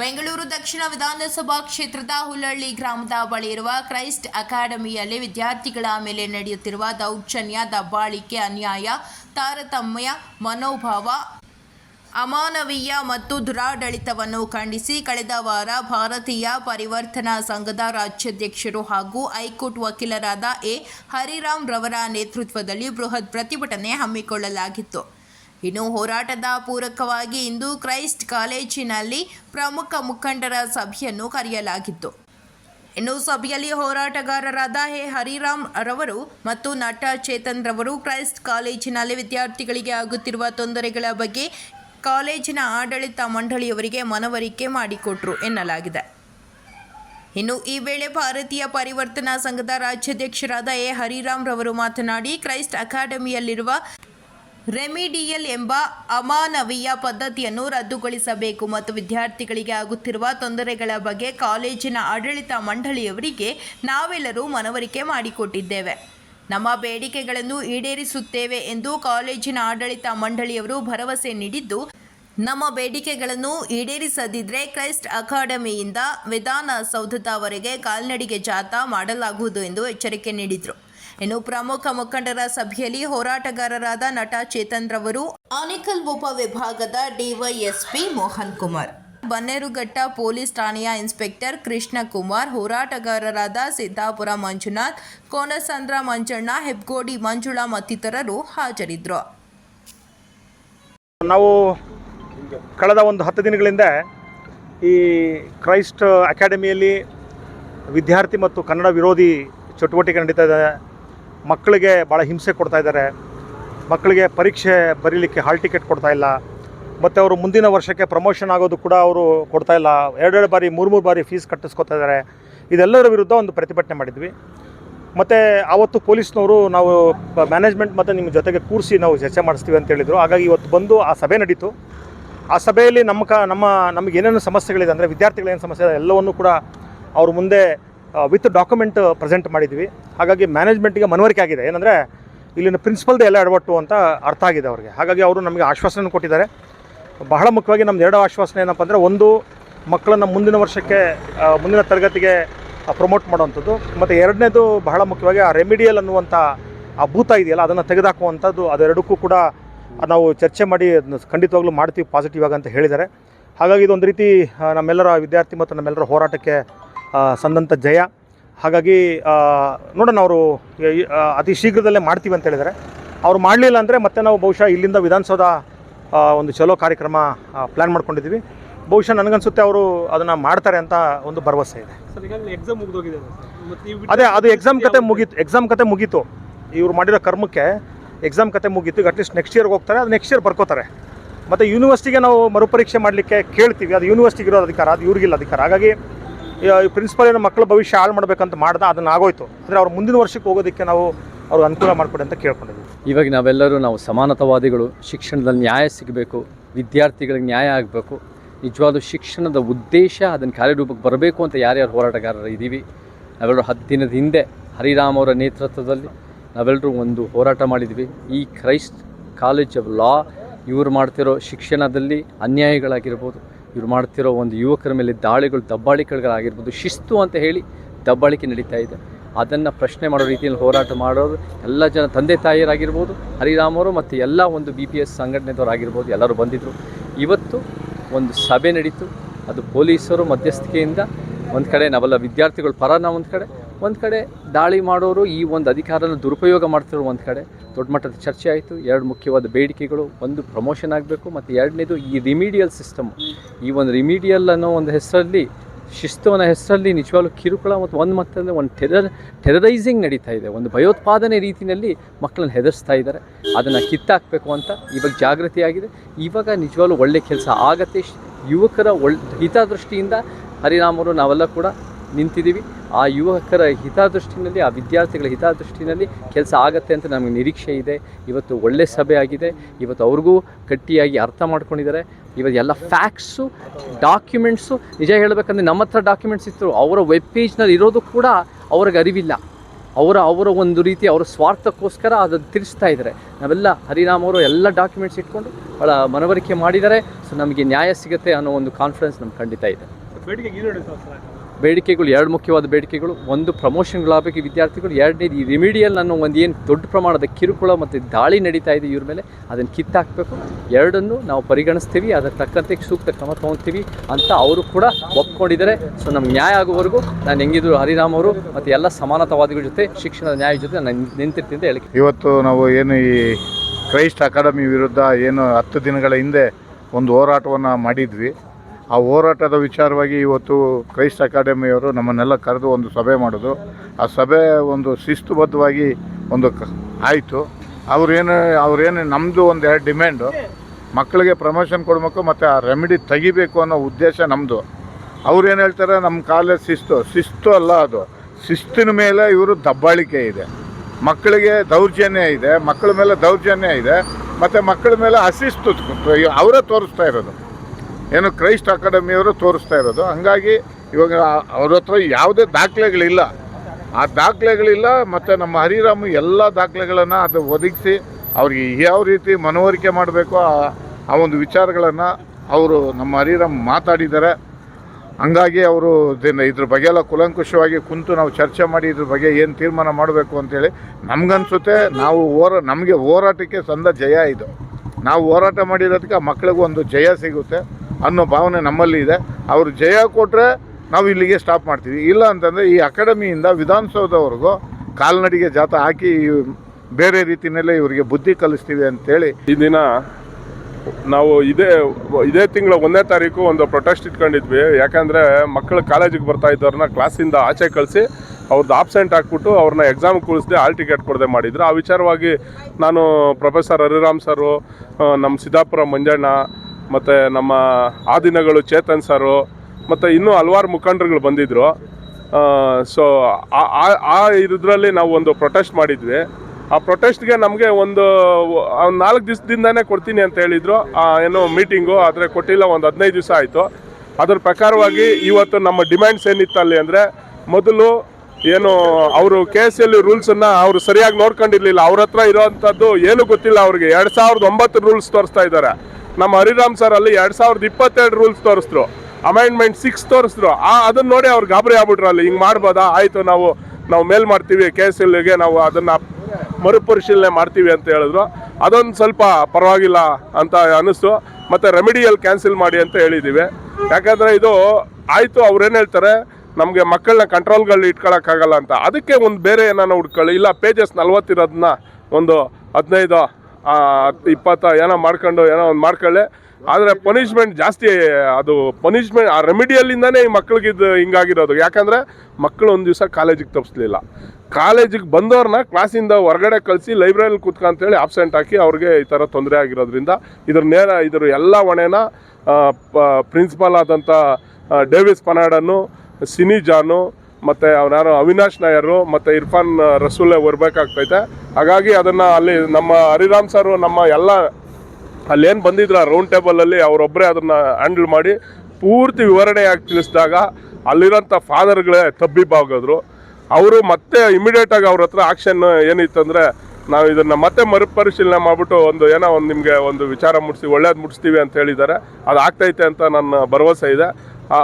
ಬೆಂಗಳೂರು ದಕ್ಷಿಣ ವಿಧಾನಸಭಾ ಕ್ಷೇತ್ರದ ಹುಲ್ಲಳ್ಳಿ ಗ್ರಾಮದ ಬಳಿ ಇರುವ ಕ್ರೈಸ್ಟ್ ಅಕಾಡೆಮಿಯಲ್ಲಿ ವಿದ್ಯಾರ್ಥಿಗಳ ಮೇಲೆ ನಡೆಯುತ್ತಿರುವ ದೌರ್ಜನ್ಯ, ದಬ್ಬಾಳಿಕೆ, ಅನ್ಯಾಯ, ತಾರತಮ್ಯ, ಮನೋಭಾವ, ಅಮಾನವೀಯ ಮತ್ತು ದುರಾಡಳಿತವನ್ನು ಖಂಡಿಸಿ ಕಳೆದ ವಾರ ಭಾರತೀಯ ಪರಿವರ್ತನಾ ಸಂಘದ ರಾಜ್ಯಾಧ್ಯಕ್ಷರು ಹಾಗೂ ಹೈಕೋರ್ಟ್ ವಕೀಲರಾದ ಎ. ಹರಿರಾಮ್ ರವರ ನೇತೃತ್ವದಲ್ಲಿ ಬೃಹತ್ ಪ್ರತಿಭಟನೆ ಹಮ್ಮಿಕೊಳ್ಳಲಾಗಿತ್ತು. ಇನ್ನು ಹೋರಾಟದ ಪೂರಕವಾಗಿ ಇಂದು ಕ್ರೈಸ್ಟ್ ಕಾಲೇಜಿನಲ್ಲಿ ಪ್ರಮುಖ ಮುಖಂಡರ ಸಭೆಯನ್ನು ಕರೆಯಲಾಗಿತ್ತು. ಇನ್ನು ಸಭೆಯಲ್ಲಿ ಹೋರಾಟಗಾರರಾದ ಹೆ ಹರಿರಾಮ್ ರವರು ಮತ್ತು ನಟ ಚೇತನ್ ರವರು ಕ್ರೈಸ್ಟ್ ಕಾಲೇಜಿನಲ್ಲಿ ವಿದ್ಯಾರ್ಥಿಗಳಿಗೆ ಆಗುತ್ತಿರುವ ತೊಂದರೆಗಳ ಬಗ್ಗೆ ಕಾಲೇಜಿನ ಆಡಳಿತ ಮಂಡಳಿಯವರಿಗೆ ಮನವರಿಕೆ ಮಾಡಿಕೊಟ್ರು ಎನ್ನಲಾಗಿದೆ. ಇನ್ನು ಈ ವೇಳೆ ಭಾರತೀಯ ಪರಿವರ್ತನಾ ಸಂಘದ ರಾಜ್ಯಾಧ್ಯಕ್ಷರಾದ ಎ. ಹರಿರಾಮ್ ರವರು ಮಾತನಾಡಿ, ಕ್ರೈಸ್ಟ್ ಅಕಾಡೆಮಿಯಲ್ಲಿರುವ ರೆಮಿಡಿಯಲ್ ಎಂಬ ಅಮಾನವೀಯ ಪದ್ಧತಿಯನ್ನು ರದ್ದುಗೊಳಿಸಬೇಕು ಮತ್ತು ವಿದ್ಯಾರ್ಥಿಗಳಿಗೆ ಆಗುತ್ತಿರುವ ತೊಂದರೆಗಳ ಬಗ್ಗೆ ಕಾಲೇಜಿನ ಆಡಳಿತ ಮಂಡಳಿಯವರಿಗೆ ನಾವೆಲ್ಲರೂ ಮನವರಿಕೆ ಮಾಡಿಕೊಟ್ಟಿದ್ದೇವೆ. ನಮ್ಮ ಬೇಡಿಕೆಗಳನ್ನು ಈಡೇರಿಸುತ್ತೇವೆ ಎಂದು ಕಾಲೇಜಿನ ಆಡಳಿತ ಮಂಡಳಿಯವರು ಭರವಸೆ ನೀಡಿದ್ದು, ನಮ್ಮ ಬೇಡಿಕೆಗಳನ್ನು ಈಡೇರಿಸದಿದ್ದರೆ ಕ್ರೈಸ್ಟ್ ಅಕಾಡೆಮಿಯಿಂದ ವಿಧಾನಸೌಧದವರೆಗೆ ಕಾಲ್ನಡಿಗೆ ಜಾಥಾ ಮಾಡಲಾಗುವುದು ಎಂದು ಎಚ್ಚರಿಕೆ ನೀಡಿದರು. ಇನ್ನು ಪ್ರಮುಖ ಮುಖಂಡರ ಸಭೆಯಲ್ಲಿ ಹೋರಾಟಗಾರರಾದ ನಟ ಚೇತನ್ ರವರು ಆನಿಕಲ್ ಉಪವಿಭಾಗದ ಡಿವೈಎಸ್ಪಿ ಮೋಹನ್ ಕುಮಾರ್, ಬನ್ನೇರುಘಟ್ಟ ಪೊಲೀಸ್ ಠಾಣೆಯ ಇನ್ಸ್ಪೆಕ್ಟರ್ ಕೃಷ್ಣಕುಮಾರ್, ಹೋರಾಟಗಾರರಾದ ಸಿದ್ದಾಪುರ ಮಂಜುನಾಥ್, ಕೋನಸಂದ್ರ ಮಂಜಣ್ಣ, ಹೆಬ್ಗೋಡಿ ಮಂಜುಳಾ ಮತ್ತಿತರರು ಹಾಜರಿದ್ದರು. ನಾವು ಕಳೆದ ಒಂದು ಹತ್ತು ದಿನಗಳಿಂದ ಈ ಕ್ರೈಸ್ಟ್ ಅಕಾಡೆಮಿಯಲ್ಲಿ ವಿದ್ಯಾರ್ಥಿ ಮತ್ತು ಕನ್ನಡ ವಿರೋಧಿ ಚಟುವಟಿಕೆ ನಡೀತಾ ಇದೆ. ಮಕ್ಕಳಿಗೆ ಭಾಳ ಹಿಂಸೆ ಕೊಡ್ತಾ ಇದ್ದಾರೆ. ಮಕ್ಕಳಿಗೆ ಪರೀಕ್ಷೆ ಬರೀಲಿಕ್ಕೆ ಹಾಲ್ ಟಿಕೆಟ್ ಕೊಡ್ತಾ ಇಲ್ಲ. ಮತ್ತು ಅವರು ಮುಂದಿನ ವರ್ಷಕ್ಕೆ ಪ್ರಮೋಷನ್ ಆಗೋದು ಕೂಡ ಅವರು ಕೊಡ್ತಾ ಇಲ್ಲ. ಎರಡೆರಡು ಬಾರಿ ಮೂರು ಮೂರು ಬಾರಿ ಫೀಸ್ ಕಟ್ಟಿಸ್ಕೊತಾ ಇದ್ದಾರೆ. ಇದೆಲ್ಲರ ವಿರುದ್ಧ ಒಂದು ಪ್ರತಿಭಟನೆ ಮಾಡಿದ್ವಿ. ಮತ್ತು ಆವತ್ತು ಪೊಲೀಸ್ನವರು ನಾವು ಮ್ಯಾನೇಜ್ಮೆಂಟ್ ಮತ್ತು ನಿಮ್ಮ ಜೊತೆಗೆ ಕೂರಿಸಿ ನಾವು ಚರ್ಚೆ ಮಾಡಿಸ್ತೀವಿ ಅಂತ ಹೇಳಿದರು. ಹಾಗಾಗಿ ಇವತ್ತು ಬಂದು ಆ ಸಭೆ ನಡೀತು. ಆ ಸಭೆಯಲ್ಲಿ ನಮ್ಮ ಕ, ನಮ್ಮ, ನಮಗೆ ಏನೇನು ಸಮಸ್ಯೆಗಳಿದೆ ಅಂದರೆ ವಿದ್ಯಾರ್ಥಿಗಳೇನು ಸಮಸ್ಯೆ ಇದೆ ಎಲ್ಲವನ್ನೂ ಕೂಡ ಅವ್ರ ಮುಂದೆ ವಿತ್ ಡಾಕ್ಯುಮೆಂಟ್ ಪ್ರೆಸೆಂಟ್ ಮಾಡಿದ್ವಿ. ಹಾಗಾಗಿ ಮ್ಯಾನೇಜ್ಮೆಂಟಿಗೆ ಮನವರಿಕೆ ಆಗಿದೆ. ಏನಂದರೆ, ಇಲ್ಲಿನ ಪ್ರಿನ್ಸಿಪಲ್ದೇ ಎಲ್ಲ ಎಡವಟ್ಟು ಅಂತ ಅರ್ಥ ಆಗಿದೆ ಅವ್ರಿಗೆ. ಹಾಗಾಗಿ ಅವರು ನಮಗೆ ಆಶ್ವಾಸನೆ ಕೊಟ್ಟಿದ್ದಾರೆ. ಬಹಳ ಮುಖ್ಯವಾಗಿ ನಮ್ದು ಎರಡು ಆಶ್ವಾಸನೆ ಏನಪ್ಪ ಅಂದರೆ, ಒಂದು, ಮಕ್ಕಳನ್ನು ಮುಂದಿನ ವರ್ಷಕ್ಕೆ ಮುಂದಿನ ತರಗತಿಗೆ ಪ್ರಮೋಟ್ ಮಾಡುವಂಥದ್ದು. ಮತ್ತು ಎರಡನೇದು ಬಹಳ ಮುಖ್ಯವಾಗಿ ಆ ರೆಮಿಡಿಯಲ್ ಅನ್ನುವಂಥ, ಆ ಭೂತ ಇದೆಯಲ್ಲ, ಅದನ್ನು ತೆಗೆದುಹಾಕುವಂಥದ್ದು ಅದೆರಡಕ್ಕೂ ಕೂಡ ನಾವು ಚರ್ಚೆ ಮಾಡಿ ಖಂಡಿತವಾಗ್ಲೂ ಮಾಡ್ತೀವಿ ಪಾಸಿಟಿವ್ ಆಗ ಅಂತ ಹೇಳಿದ್ದಾರೆ. ಹಾಗಾಗಿ ಇದೊಂದು ರೀತಿ ನಮ್ಮೆಲ್ಲರ ವಿದ್ಯಾರ್ಥಿ ಮತ್ತು ನಮ್ಮೆಲ್ಲರ ಹೋರಾಟಕ್ಕೆ ಆ, ಸಂದಂಥ ಜಯ. ಹಾಗಾಗಿ ನೋಡೋಣ ಅವರು ಅತಿ ಶೀಘ್ರದಲ್ಲೇ ಮಾಡ್ತೀವಿ ಅಂತ ಹೇಳಿದ್ದಾರೆ. ಅವ್ರು ಮಾಡಲಿಲ್ಲ ಅಂದರೆ ಮತ್ತೆ ನಾವು ಬಹುಶಃ ಇಲ್ಲಿಂದ ವಿಧಾನಸೌಧ ಒಂದು ಚಲೋ ಕಾರ್ಯಕ್ರಮ ಪ್ಲ್ಯಾನ್ ಮಾಡ್ಕೊಂಡಿದ್ದೀವಿ. ಬಹುಶಃ ನನಗನ್ಸುತ್ತೆ ಅವರು ಅದನ್ನು ಮಾಡ್ತಾರೆ ಅಂತ ಒಂದು ಭರವಸೆ ಇದೆ. ಅದೇ ಅದು ಎಕ್ಸಾಮ್ ಕತೆ ಮುಗೀತು ಎಕ್ಸಾಮ್ ಕತೆ ಮುಗೀತು. ಇವ್ರು ಮಾಡಿರೋ ಕರ್ಮಕ್ಕೆ ಎಕ್ಸಾಮ್ ಕತೆ ಮುಗೀತು. ಈಗ ಅಟ್ಲೀಸ್ಟ್ ನೆಕ್ಸ್ಟ್ ಇಯರ್ಗೆ ಹೋಗ್ತಾರೆ ಅದು ನೆಕ್ಸ್ಟ್ ಇಯರ್ ಬರ್ಕೋತಾರೆ. ಮತ್ತು ಯೂನಿವರ್ಸಿಟಿಗೆ ನಾವು ಮರುಪರೀಕ್ಷೆ ಮಾಡಲಿಕ್ಕೆ ಕೇಳ್ತೀವಿ. ಅದು ಯೂನಿವರ್ಸಿಟಿಗೆ ಇರೋ ಅಧಿಕಾರ ಅದು ಇವ್ರಿಗಿಲ್ಲ ಅಧಿಕಾರ. ಹಾಗಾಗಿ ಪ್ರಿನ್ಸಿಪಲ್ ಏನೋ ಮಕ್ಕಳ ಭವಿಷ್ಯ ಹಾಳು ಮಾಡಬೇಕಂತ ಮಾಡ್ದ ಅದನ್ನ ಆಗೋಯ್ತು ಅಂದರೆ ಅವ್ರು ಮುಂದಿನ ವರ್ಷಕ್ಕೆ ಹೋಗೋದಕ್ಕೆ ನಾವು ಅವ್ರಿಗೆ ಅನುಕೂಲ ಮಾಡಿಕೊಡಿ ಅಂತ ಕೇಳ್ಕೊಂಡಿದ್ವಿ. ಇವಾಗ ನಾವೆಲ್ಲರೂ ನಾವು ಸಮಾನತಾವಾದಿಗಳು, ಶಿಕ್ಷಣದಲ್ಲಿ ನ್ಯಾಯ ಸಿಗಬೇಕು, ವಿದ್ಯಾರ್ಥಿಗಳಿಗೆ ನ್ಯಾಯ ಆಗಬೇಕು, ನಿಜವಾದ ಶಿಕ್ಷಣದ ಉದ್ದೇಶ ಅದನ್ನು ಕಾರ್ಯರೂಪಕ್ಕೆ ಬರಬೇಕು ಅಂತ ಯಾರ್ಯಾರು ಹೋರಾಟಗಾರರು ಇದ್ದೀವಿ ನಾವೆಲ್ಲರೂ ಹತ್ತು ದಿನದ ಹಿಂದೆ ಹರಿರಾಮ್ ಅವರ ನೇತೃತ್ವದಲ್ಲಿ ನಾವೆಲ್ಲರೂ ಒಂದು ಹೋರಾಟ ಮಾಡಿದ್ವಿ. ಈ ಕ್ರೈಸ್ಟ್ ಕಾಲೇಜ್ ಆಫ್ ಲಾ ಇವರು ಮಾಡ್ತಿರೋ ಶಿಕ್ಷಣದಲ್ಲಿ ಅನ್ಯಾಯಗಳಾಗಿರ್ಬೋದು. ಇವ್ರು ಮಾಡ್ತಿರೋ ಒಂದು ಯುವಕರ ಮೇಲೆ ದಾಳಿಗಳು, ದಬ್ಬಾಳಿಕೆಗಳಾಗಿರ್ಬೋದು, ಶಿಸ್ತು ಅಂತ ಹೇಳಿ ದಬ್ಬಾಳಿಕೆ ನಡೀತಾ ಇದೆ. ಅದನ್ನು ಪ್ರಶ್ನೆ ಮಾಡೋ ರೀತಿಯಲ್ಲಿ ಹೋರಾಟ ಮಾಡೋರು ಎಲ್ಲ ಜನ ತಂದೆ ತಾಯಿಯರಾಗಿರ್ಬೋದು ಹರಿರಾಮವರು ಮತ್ತು ಎಲ್ಲ ಒಂದು ಬಿ ಪಿ ಎಸ್ ಸಂಘಟನೆದವರಾಗಿರ್ಬೋದು ಎಲ್ಲರೂ ಬಂದಿದ್ದರು ಇವತ್ತು ಒಂದು ಸಭೆ ನಡೀತು. ಅದು ಪೊಲೀಸರು ಮಧ್ಯಸ್ಥಿಕೆಯಿಂದ ಒಂದು ಕಡೆ, ನಾವೆಲ್ಲ ವಿದ್ಯಾರ್ಥಿಗಳು ಪರ ನಾವು ಒಂದು ಕಡೆ ಒಂದು ಕಡೆ ದಾಳಿ ಮಾಡೋರು ಈ ಒಂದು ಅಧಿಕಾರನ ದುರುಪಯೋಗ ಮಾಡ್ತಿರೋ ಒಂದು ಕಡೆ. ದೊಡ್ಡ ಮಟ್ಟದ ಚರ್ಚೆ ಆಯಿತು. ಎರಡು ಮುಖ್ಯವಾದ ಬೇಡಿಕೆಗಳು, ಒಂದು ಪ್ರಮೋಷನ್ ಆಗಬೇಕು ಮತ್ತು ಎರಡನೇದು ಈ ರಿಮಿಡಿಯಲ್ ಸಿಸ್ಟಮ್ ಈ ಒಂದು ರಿಮಿಡಿಯಲ್ ಅನ್ನೋ ಒಂದು ಹೆಸರಲ್ಲಿ ಶಿಸ್ತು ಅನ್ನೋ ಹೆಸರಲ್ಲಿ ನಿಜವಾಗ್ಲೂ ಕಿರುಕುಳ ಮತ್ತು ಒಂದು ಮಕ್ಕಳಲ್ಲಿ ಒಂದು ಟೆರರ್ ಟೆರರೈಸಿಂಗ್ ನಡೀತಾ ಇದೆ. ಒಂದು ಭಯೋತ್ಪಾದನೆ ರೀತಿಯಲ್ಲಿ ಮಕ್ಕಳನ್ನು ಹೆದರ್ಸ್ತಾ ಇದ್ದಾರೆ. ಅದನ್ನು ಕಿತ್ತಾಕಬೇಕು ಅಂತ ಇವಾಗ ಜಾಗೃತಿ ಆಗಿದೆ ಇವಾಗ ನಿಜವಾಗ್ಲೂ ಒಳ್ಳೆ ಕೆಲಸ ಆಗತ್ತೆ. ಯುವಕರ ಒಳ್ ಹಿತದೃಷ್ಟಿಯಿಂದ ಹರಿನಾಮರು ನಾವೆಲ್ಲ ಕೂಡ ನಿಂತಿದ್ದೀವಿ. ಆ ಯುವಕರ ಹಿತದೃಷ್ಟಿನಲ್ಲಿ, ಆ ವಿದ್ಯಾರ್ಥಿಗಳ ಹಿತದೃಷ್ಟಿನಲ್ಲಿ ಕೆಲಸ ಆಗತ್ತೆ ಅಂತ ನಮಗೆ ನಿರೀಕ್ಷೆ ಇದೆ. ಇವತ್ತು ಒಳ್ಳೆ ಸಭೆ ಆಗಿದೆ. ಇವತ್ತು ಅವ್ರಿಗೂ ಗಟ್ಟಿಯಾಗಿ ಅರ್ಥ ಮಾಡ್ಕೊಂಡಿದ್ದಾರೆ. ಇವತ್ತು ಎಲ್ಲ ಫ್ಯಾಕ್ಟ್ಸು ಡಾಕ್ಯುಮೆಂಟ್ಸು ನಿಜ ಹೇಳಬೇಕಂದ್ರೆ ನಮ್ಮ ಹತ್ರ ಡಾಕ್ಯುಮೆಂಟ್ಸ್ ಇತ್ತು ಅವರ ವೆಬ್ ಪೇಜ್ನಲ್ಲಿ ಇರೋದು ಕೂಡ ಅವ್ರಿಗೆ ಅರಿವಿಲ್ಲ. ಅವರ ಅವರ ಒಂದು ರೀತಿ ಅವರ ಸ್ವಾರ್ಥಕ್ಕೋಸ್ಕರ ಅದನ್ನು ತಿಳಿಸ್ತಾ ಇದ್ದಾರೆ. ನಾವೆಲ್ಲ ಹರಿರಾಮ್ ಅವರು ಎಲ್ಲ ಡಾಕ್ಯುಮೆಂಟ್ಸ್ ಇಟ್ಕೊಂಡು ಭಾಳ ಮನವರಿಕೆ ಮಾಡಿದ್ದಾರೆ. ಸೊ ನಮಗೆ ನ್ಯಾಯ ಸಿಗುತ್ತೆ ಅನ್ನೋ ಒಂದು ಕಾನ್ಫಿಡೆನ್ಸ್ ನಮ್ಗೆ ಖಂಡಿತ ಇದೆ. ಬೇಡಿಕೆಗಳು, ಎರಡು ಮುಖ್ಯವಾದ ಬೇಡಿಕೆಗಳು, ಒಂದು ಪ್ರಮೋಷನ್ ಲಾಭಕ್ಕೆ ವಿದ್ಯಾರ್ಥಿಗಳು ಎರಡನೇದು ಈ ರಿಮಿಡಿಯಲ್ ಅನ್ನೋ ಒಂದು ಏನು ದೊಡ್ಡ ಪ್ರಮಾಣದ ಕಿರುಕುಳ ಮತ್ತು ದಾಳಿ ನಡೀತಾ ಇದೆ ಇವ್ರ ಮೇಲೆ, ಅದನ್ನು ಕಿತ್ತಾಕಬೇಕು. ಎರಡನ್ನು ನಾವು ಪರಿಗಣಿಸ್ತೀವಿ ಅದರ ತಕ್ಕಂತೆ ಸೂಕ್ತ ಕ್ರಮ ತೊಗೊತೀವಿ ಅಂತ ಅವರು ಕೂಡ ಒಪ್ಕೊಂಡಿದ್ದಾರೆ. ಸೊ ನಮ್ಗೆ ನ್ಯಾಯ ಆಗುವವರೆಗೂ ನಾನು ಹೆಂಗಿದ್ರು ಹರಿರಾಮ್ ಅವರು ಮತ್ತು ಎಲ್ಲ ಸಮಾನತಾವಾದಿಗಳ ಜೊತೆ, ಶಿಕ್ಷಣದ ನ್ಯಾಯ ಜೊತೆ ನಾನು ನಿಂತಿರ್ತೀನಿ ಅಂತ ಹೇಳಿ ಇವತ್ತು ನಾವು ಏನು ಈ ಕ್ರೈಸ್ಟ್ ಅಕಾಡೆಮಿ ವಿರುದ್ಧ ಏನು ಹತ್ತು ದಿನಗಳ ಹಿಂದೆ ಒಂದು ಹೋರಾಟವನ್ನು ಮಾಡಿದ್ವಿ. ಆ ಹೋರಾಟದ ವಿಚಾರವಾಗಿ ಇವತ್ತು ಕ್ರೈಸ್ತ ಅಕಾಡೆಮಿಯವರು ನಮ್ಮನ್ನೆಲ್ಲ ಕರೆದು ಒಂದು ಸಭೆ ಮಾಡೋದು. ಆ ಸಭೆ ಒಂದು ಶಿಸ್ತುಬದ್ಧವಾಗಿ ಒಂದು ಆಯಿತು. ಅವ್ರೇನು ಅವ್ರೇನು ನಮ್ಮದು ಒಂದು ಎರಡು ಡಿಮ್ಯಾಂಡು. ಮಕ್ಕಳಿಗೆ ಪ್ರಮೋಷನ್ ಕೊಡಬೇಕು ಮತ್ತು ಆ ರೆಮಿಡಿ ತೆಗಿಬೇಕು ಅನ್ನೋ ಉದ್ದೇಶ ನಮ್ಮದು ಅವ್ರೇನು ಹೇಳ್ತಾರೆ ನಮ್ಮ ಕಾಲೇಜ್ ಶಿಸ್ತು. ಶಿಸ್ತು ಅಲ್ಲ ಅದು. ಶಿಸ್ತಿನ ಮೇಲೆ ಇವರು ದಬ್ಬಾಳಿಕೆ ಇದೆ. ಮಕ್ಕಳಿಗೆ ದೌರ್ಜನ್ಯ ಇದೆ. ಮಕ್ಕಳ ಮೇಲೆ ದೌರ್ಜನ್ಯ ಇದೆ. ಮತ್ತು ಮಕ್ಕಳ ಮೇಲೆ ಅಶಿಸ್ತು ಅವರೇ ತೋರಿಸ್ತಾ ಇರೋದು. ಏನು ಕ್ರೈಸ್ಟ್ ಅಕಾಡೆಮಿಯವರು ತೋರಿಸ್ತಾ ಇರೋದು. ಹಂಗಾಗಿ ಇವಾಗ ಅವ್ರ ಹತ್ರ ಯಾವುದೇ ದಾಖಲೆಗಳಿಲ್ಲ. ಆ ದಾಖಲೆಗಳಿಲ್ಲ ಮತ್ತು ನಮ್ಮ ಹರಿರಾಮು ಎಲ್ಲ ದಾಖಲೆಗಳನ್ನು ಅದು ಒದಗಿಸಿ ಅವ್ರಿಗೆ ಯಾವ ರೀತಿ ಮನವರಿಕೆ ಮಾಡಬೇಕು ಆ ಒಂದು ವಿಚಾರಗಳನ್ನು ಅವರು ನಮ್ಮ ಹರಿರಾಮ್ ಮಾತಾಡಿದ್ದಾರೆ. ಹಂಗಾಗಿ ಅವರು ಇದ್ರ ಬಗ್ಗೆ ಎಲ್ಲ ಕುಲಂಕುಷವಾಗಿ ಕುಂತು ನಾವು ಚರ್ಚೆ ಮಾಡಿ ಇದ್ರ ಬಗ್ಗೆ ಏನು ತೀರ್ಮಾನ ಮಾಡಬೇಕು ಅಂತೇಳಿ ನಮಗನ್ಸುತ್ತೆ. ನಾವು ಹೋರ, ನಮಗೆ ಹೋರಾಟಕ್ಕೆ ಸಂದ ಜಯ ಇದು. ನಾವು ಹೋರಾಟ ಮಾಡಿರೋದಕ್ಕೆ ಆ ಮಕ್ಕಳಿಗೆ ಒಂದು ಜಯ ಸಿಗುತ್ತೆ. ಅನ್ನೋ ಭಾವನೆ ನಮ್ಮಲ್ಲಿ ಇದೆ. ಅವರು ಜಯ ಕೊಟ್ಟರೆ ನಾವು ಇಲ್ಲಿಗೆ ಸ್ಟಾಪ್ ಮಾಡ್ತೀವಿ. ಇಲ್ಲ ಅಂತಂದರೆ ಈ ಅಕಾಡೆಮಿಯಿಂದ ವಿಧಾನಸೌಧವರೆಗೂ ಕಾಲ್ನಡಿಗೆ ಜಾತ ಹಾಕಿ ಬೇರೆ ರೀತಿಯಲ್ಲೇ ಇವರಿಗೆ ಬುದ್ಧಿ ಕಲಿಸ್ತೀವಿ ಅಂತೇಳಿ. ಈ ದಿನ ನಾವು ಇದೇ ಇದೇ ತಿಂಗಳ ಒಂದನೇ ತಾರೀಕು ಒಂದು ಪ್ರೊಟೆಸ್ಟ್ ಇಟ್ಕೊಂಡಿದ್ವಿ. ಯಾಕಂದರೆ ಮಕ್ಕಳು ಕಾಲೇಜಿಗೆ ಬರ್ತಾ ಇದ್ದವ್ರನ್ನ ಕ್ಲಾಸಿಂದ ಆಚೆ ಕಳಿಸಿ ಅವ್ರದ್ದು ಆಬ್ಸೆಂಟ್ ಹಾಕ್ಬಿಟ್ಟು ಅವ್ರನ್ನ ಎಕ್ಸಾಮ್ ಕೂರಿಸದೆ ಆಲ್ ಟಿಕೆಟ್ ಕೊಡದೆ ಮಾಡಿದ್ರು. ಆ ವಿಚಾರವಾಗಿ ನಾನು ಪ್ರೊಫೆಸರ್ ಹರಿರಾಮ್ ಸರು ನಮ್ಮ ಸಿದ್ದಾಪುರ ಮಂಜಣ್ಣ ಮತ್ತು ನಮ್ಮ ಆ ದಿನಗಳು ಚೇತನ್ ಸರು, ಮತ್ತು ಇನ್ನೂ ಹಲವಾರು ಮುಖಂಡರುಗಳು ಬಂದಿದ್ದರು ಸೊ ಆ ಇದರಲ್ಲಿ ನಾವು ಒಂದು ಪ್ರೊಟೆಸ್ಟ್ ಮಾಡಿದ್ವಿ. ಆ ಪ್ರೊಟೆಸ್ಟ್ಗೆ ನಮಗೆ ಒಂದು ನಾಲ್ಕು ದಿವಸದಿಂದನೇ ಕೊಡ್ತೀನಿ ಅಂತ ಹೇಳಿದ್ರು. ಏನು ಮೀಟಿಂಗು ಆದರೆ ಕೊಟ್ಟಿಲ್ಲ, ಒಂದು ಹದಿನೈದು ದಿವಸ ಆಯಿತು. ಅದ್ರ ಪ್ರಕಾರವಾಗಿ ಇವತ್ತು ನಮ್ಮ ಡಿಮ್ಯಾಂಡ್ಸ್ ಏನಿತ್ತು ಅಲ್ಲಿ ಅಂದರೆ, ಮೊದಲು ಏನು ಅವರು ಕೆ ಎಸ್ ಎಲ್ ರೂಲ್ಸನ್ನು ಅವರು ಸರಿಯಾಗಿ ನೋಡ್ಕೊಂಡಿರ್ಲಿಲ್ಲ. ಅವ್ರ ಹತ್ರ ಇರೋವಂಥದ್ದು ಏನು ಗೊತ್ತಿಲ್ಲ ಅವ್ರಿಗೆ. ಎರಡು ಸಾವಿರದ ಒಂಬತ್ತು ರೂಲ್ಸ್ ತೋರಿಸ್ತಾ ಇದ್ದಾರೆ. ನಮ್ಮ ಹರಿರಾಮ್ ಸರ್ ಅಲ್ಲಿ ಎರಡು ಸಾವಿರದ ಇಪ್ಪತ್ತೆರಡು ರೂಲ್ಸ್ ತೋರಿಸಿದ್ರು. ಅಮೆಂಡ್ಮೆಂಟ್ ಸಿಕ್ಸ್ ತೋರಿಸಿದ್ರು. ಆ ಅದನ್ನ ನೋಡಿ ಅವ್ರು ಗಾಬರಿ ಆಗ್ಬಿಟ್ರು ಅಲ್ಲಿ. ಹಿಂಗೆ ಮಾಡ್ಬೋದಾ? ಆಯಿತು, ನಾವು ನಾವು ಮೇಲ್ ಮಾಡ್ತೀವಿ. ಕೆ ಎಸ್ ಎಲ್ಗೆ ನಾವು ಅದನ್ನು ಮರುಪರಿಶೀಲನೆ ಮಾಡ್ತೀವಿ ಅಂತ ಹೇಳಿದ್ರು. ಅದೊಂದು ಸ್ವಲ್ಪ ಪರವಾಗಿಲ್ಲ ಅಂತ ಅನ್ನಿಸ್ತು ಮತ್ತು ರೆಮಿಡಿಯಲ್ ಕ್ಯಾನ್ಸಲ್ ಮಾಡಿ ಅಂತ ಹೇಳಿದ್ದೀವಿ ಯಾಕಂದರೆ ಇದು ಆಯಿತು ಅವ್ರೇನು ಹೇಳ್ತಾರೆ? ನಮಗೆ ಮಕ್ಕಳನ್ನ ಕಂಟ್ರೋಲ್ಗಳು ಇಟ್ಕೊಳಕ್ಕಾಗಲ್ಲ ಅಂತ. ಅದಕ್ಕೆ ಒಂದು ಬೇರೆ ಏನಾನ ಹುಡ್ಕೊಳ್ಳಿ. ಇಲ್ಲ ಪೇಜಸ್ ನಲ್ವತ್ತಿರೋದನ್ನ ಒಂದು ಹದಿನೈದು ಇಪ್ಪತ್ತು ಏನೋ ಮಾಡ್ಕೊಂಡು ಏನೋ ಒಂದು ಮಾಡ್ಕೊಳ್ಳೆ. ಆದರೆ ಪನಿಷ್ಮೆಂಟ್ ಜಾಸ್ತಿ, ಅದು ಪನಿಷ್ಮೆಂಟ್ ಆ ರೆಮಿಡಿಯಲ್ಲಿಂದನೇ ಈ ಮಕ್ಳಿಗೆ ಇದು ಹಿಂಗಾಗಿರೋದು. ಯಾಕಂದರೆ ಮಕ್ಕಳು ಒಂದು ದಿವಸ ಕಾಲೇಜಿಗೆ ತಪ್ಪಿಸ್ಲಿಲ್ಲ ಕಾಲೇಜಿಗೆ ಬಂದವ್ರನ್ನ ಕ್ಲಾಸಿಂದ ಹೊರಗಡೆ ಕಳಿಸಿ ಲೈಬ್ರರಿಲಿ ಕೂತ್ಕ ಅಂತೇಳಿ ಆಬ್ಸೆಂಟ್ ಹಾಕಿ ಅವ್ರಿಗೆ ಈ ಥರ ತೊಂದರೆ ಆಗಿರೋದ್ರಿಂದ ಇದ್ರ ನೇರ, ಇದ್ರ ಎಲ್ಲ ಹೊಣೆನ ಪ್ರಿನ್ಸಿಪಾಲ್ ಆದಂಥ ಡೇವಿಸ್ ಪನಾಡನ್ನು ಸಿನಿ ಜಾನು ಮತ್ತು ಅವನಾರು ಅವಿನಾಶ್ ನಾಯರು ಮತ್ತು ಇರ್ಫಾನ್ ರಸೂಲೆ ಬರಬೇಕಾಗ್ತೈತೆ. ಹಾಗಾಗಿ ಅದನ್ನು ಅಲ್ಲಿ ನಮ್ಮ ಹರಿರಾಮ್ ಸರು, ನಮ್ಮ ಎಲ್ಲ ಅಲ್ಲೇನು ಬಂದಿದ್ರು ಆ ರೌಂಡ್ ಟೇಬಲಲ್ಲಿ ಅವರೊಬ್ಬರೇ ಅದನ್ನು ಹ್ಯಾಂಡಲ್ ಮಾಡಿ ಪೂರ್ತಿ ವಿವರಣೆಯಾಗಿ ತಿಳಿಸಿದಾಗ ಅಲ್ಲಿರೋಂಥ ಫಾದರ್ಗಳೇ ತಬ್ಬಿಬ್ಬಾಗೋದ್ರು ಅವರು ಮತ್ತೆ ಇಮಿಡಿಯೇಟಾಗಿ ಅವ್ರ ಹತ್ರ ಆಕ್ಷನ್ ಏನಿತ್ತಂದರೆ ನಾವು ಇದನ್ನು ಮತ್ತೆ ಮರುಪರಿಶೀಲನೆ ಮಾಡಿಬಿಟ್ಟು ಒಂದು ಏನೋ ಒಂದು ನಿಮಗೆ ಒಂದು ವಿಚಾರ ಮುಟ್ಸಿ ಒಳ್ಳೇದು ಮುಟ್ಟಿಸ್ತೀವಿ ಅಂತ ಹೇಳಿದ್ದಾರೆ. ಅದು ಆಗ್ತೈತೆ ಅಂತ ನನ್ನ ಭರವಸೆ ಇದೆ.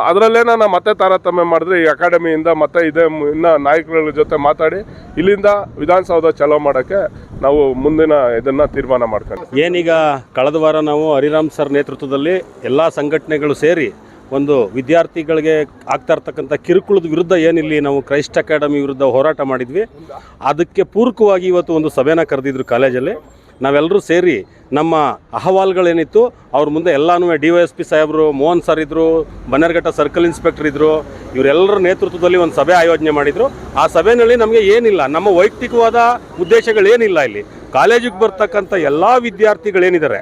ಅದರಲ್ಲೇ ನಾನು ಮತ್ತೆ ತಾರತಮ್ಯ ಮಾಡಿದ್ರೆ ಈ ಅಕಾಡೆಮಿಯಿಂದ ಮತ್ತೆ ಇದೇ ಇನ್ನ ನಾಯಕರುಗಳ ಜೊತೆ ಮಾತಾಡಿ ಇಲ್ಲಿಂದ ವಿಧಾನಸೌಧ ಚಲೋ ಮಾಡೋಕ್ಕೆ ನಾವು ಮುಂದಿನ ಇದನ್ನು ತೀರ್ಮಾನ ಮಾಡ್ಕೊಂಡು ಏನೀಗ ಕಳೆದ ವಾರ ನಾವು ಹರಿರಾಮ್ ಸರ್ ನೇತೃತ್ವದಲ್ಲಿ ಎಲ್ಲ ಸಂಘಟನೆಗಳು ಸೇರಿ ಒಂದು ವಿದ್ಯಾರ್ಥಿಗಳಿಗೆ ಆಗ್ತಾ ಇರ್ತಕ್ಕಂಥ ಕಿರುಕುಳದ ವಿರುದ್ಧ ಏನಿಲ್ಲಿ ನಾವು ಕ್ರೈಸ್ಟ್ ಅಕಾಡೆಮಿ ವಿರುದ್ಧ ಹೋರಾಟ ಮಾಡಿದ್ವಿ. ಅದಕ್ಕೆ ಪೂರಕವಾಗಿ ಇವತ್ತು ಒಂದು ಸಭೆನ ಕರೆದಿದ್ರು ಕಾಲೇಜಲ್ಲಿ. ನಾವೆಲ್ಲರೂ ಸೇರಿ ನಮ್ಮ ಅಹವಾಲುಗಳೇನಿತ್ತು, ಅವ್ರ ಮುಂದೆ ಎಲ್ಲನೂ ಡಿ ವೈ ಎಸ್ ಪಿ ಸಾಹೇಬರು, ಮೋಹನ್ ಸರ್ ಇದ್ದರು ಬನ್ನೇರ್ಘಟ್ಟ ಸರ್ಕಲ್ ಇನ್ಸ್ಪೆಕ್ಟರ್ ಇದ್ದರು ಇವರೆಲ್ಲರ ನೇತೃತ್ವದಲ್ಲಿ ಒಂದು ಸಭೆ ಆಯೋಜನೆ ಮಾಡಿದರು. ಆ ಸಭೆಯಲ್ಲಿ ನಮಗೆ ಏನಿಲ್ಲ, ನಮ್ಮ ವೈಯಕ್ತಿಕವಾದ ಉದ್ದೇಶಗಳೇನಿಲ್ಲ ಇಲ್ಲಿ. ಕಾಲೇಜಿಗೆ ಬರ್ತಕ್ಕಂಥ ಎಲ್ಲ ವಿದ್ಯಾರ್ಥಿಗಳೇನಿದ್ದಾರೆ,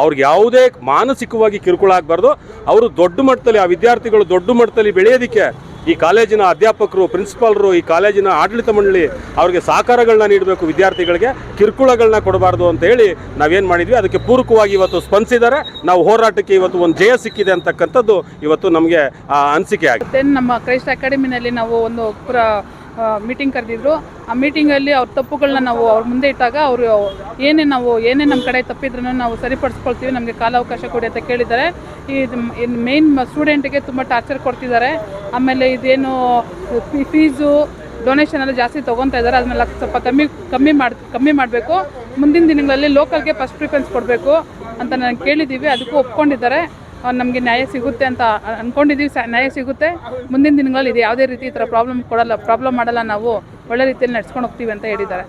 ಅವ್ರಿಗೆ ಯಾವುದೇ ಮಾನಸಿಕವಾಗಿ ಕಿರುಕುಳ ಆಗಬಾರ್ದು. ಅವರು ದೊಡ್ಡ ಮಟ್ಟದಲ್ಲಿ, ಆ ವಿದ್ಯಾರ್ಥಿಗಳು ದೊಡ್ಡ ಮಟ್ಟದಲ್ಲಿ ಬೆಳೆಯೋದಕ್ಕೆ ಈ ಕಾಲೇಜಿನ ಅಧ್ಯಾಪಕರು, ಪ್ರಿನ್ಸಿಪಾಲ್ರು, ಈ ಕಾಲೇಜಿನ ಆಡಳಿತ ಮಂಡಳಿ ಅವರಿಗೆ ಸಹಕಾರಗಳನ್ನ ನೀಡಬೇಕು ವಿದ್ಯಾರ್ಥಿಗಳಿಗೆ ಕಿರುಕುಳಗಳನ್ನ ಕೊಡಬಾರ್ದು ಅಂತ ಹೇಳಿ ನಾವೇನು ಮಾಡಿದ್ವಿ. ಅದಕ್ಕೆ ಪೂರಕವಾಗಿ ಇವತ್ತು ಸ್ಪಂದಿಸಿದ್ದಾರೆ ನಾವು ಹೋರಾಟಕ್ಕೆ ಇವತ್ತು ಒಂದು ಜಯ ಸಿಕ್ಕಿದೆ ಅಂತಕ್ಕಂಥದ್ದು ಇವತ್ತು ನಮಗೆ ಅನಿಸಿಕೆ ಆಗಿದೆ. ನಮ್ಮ ಕ್ರೈಸ್ಟ್ ಅಕಾಡೆಮಿನಲ್ಲಿ ನಾವು ಒಂದು ಮೀಟಿಂಗ್ ಕರೆದಿದ್ರು. ಆ ಮೀಟಿಂಗಲ್ಲಿ ಅವ್ರ ತಪ್ಪುಗಳನ್ನ ನಾವು ಅವ್ರ ಮುಂದೆ ಇಟ್ಟಾಗ ಅವರು ಏನೇ ನಾವು ಏನೇ ನಮ್ಮ ಕಡೆ ತಪ್ಪಿದ್ರೂ ನಾವು ಸರಿಪಡಿಸ್ಕೊಳ್ತೀವಿ, ನಮಗೆ ಕಾಲಾವಕಾಶ ಕೊಡಿ ಅಂತ ಕೇಳಿದ್ದಾರೆ. ಈ ಮೇನ್ ಸ್ಟೂಡೆಂಟಿಗೆ ತುಂಬ ಟಾರ್ಚರ್ ಕೊಡ್ತಿದ್ದಾರೆ. ಆಮೇಲೆ ಇದೇನು ಫೀಸು ಡೊನೇಷನ್ ಎಲ್ಲ ಜಾಸ್ತಿ ತೊಗೊತಾ ಇದ್ದಾರೆ. ಅದನ್ನೆಲ್ಲ ಸ್ವಲ್ಪ ಕಮ್ಮಿ ಕಮ್ಮಿ ಮಾಡಿ, ಕಮ್ಮಿ ಮಾಡಬೇಕು. ಮುಂದಿನ ದಿನಗಳಲ್ಲಿ ಲೋಕಲ್ಗೆ ಫಸ್ಟ್ ಪ್ರಿಫರೆನ್ಸ್ ಕೊಡಬೇಕು ಅಂತ ನಾನು ಕೇಳಿದ್ದೀವಿ. ಅದಕ್ಕೂ ಒಪ್ಕೊಂಡಿದ್ದಾರೆ. ನಮಗೆ ನ್ಯಾಯ ಸಿಗುತ್ತೆ ಅಂತ ಅಂದ್ಕೊಂಡಿದ್ದೀವಿ ಸ ನ್ಯಾಯ ಸಿಗುತ್ತೆ. ಮುಂದಿನ ದಿನಗಳಲ್ಲಿ ಇದು ಯಾವುದೇ ರೀತಿ ಈ ಥರ ಪ್ರಾಬ್ಲಮ್ ಕೊಡಲ್ಲ ಪ್ರಾಬ್ಲಮ್ ಮಾಡಲ್ಲ ನಾವು ಒಳ್ಳೆ ರೀತಿಯಲ್ಲಿ ನಡ್ಸ್ಕೊಂಡು ಹೋಗ್ತೀವಿ ಅಂತ ಹೇಳಿದ್ದಾರೆ.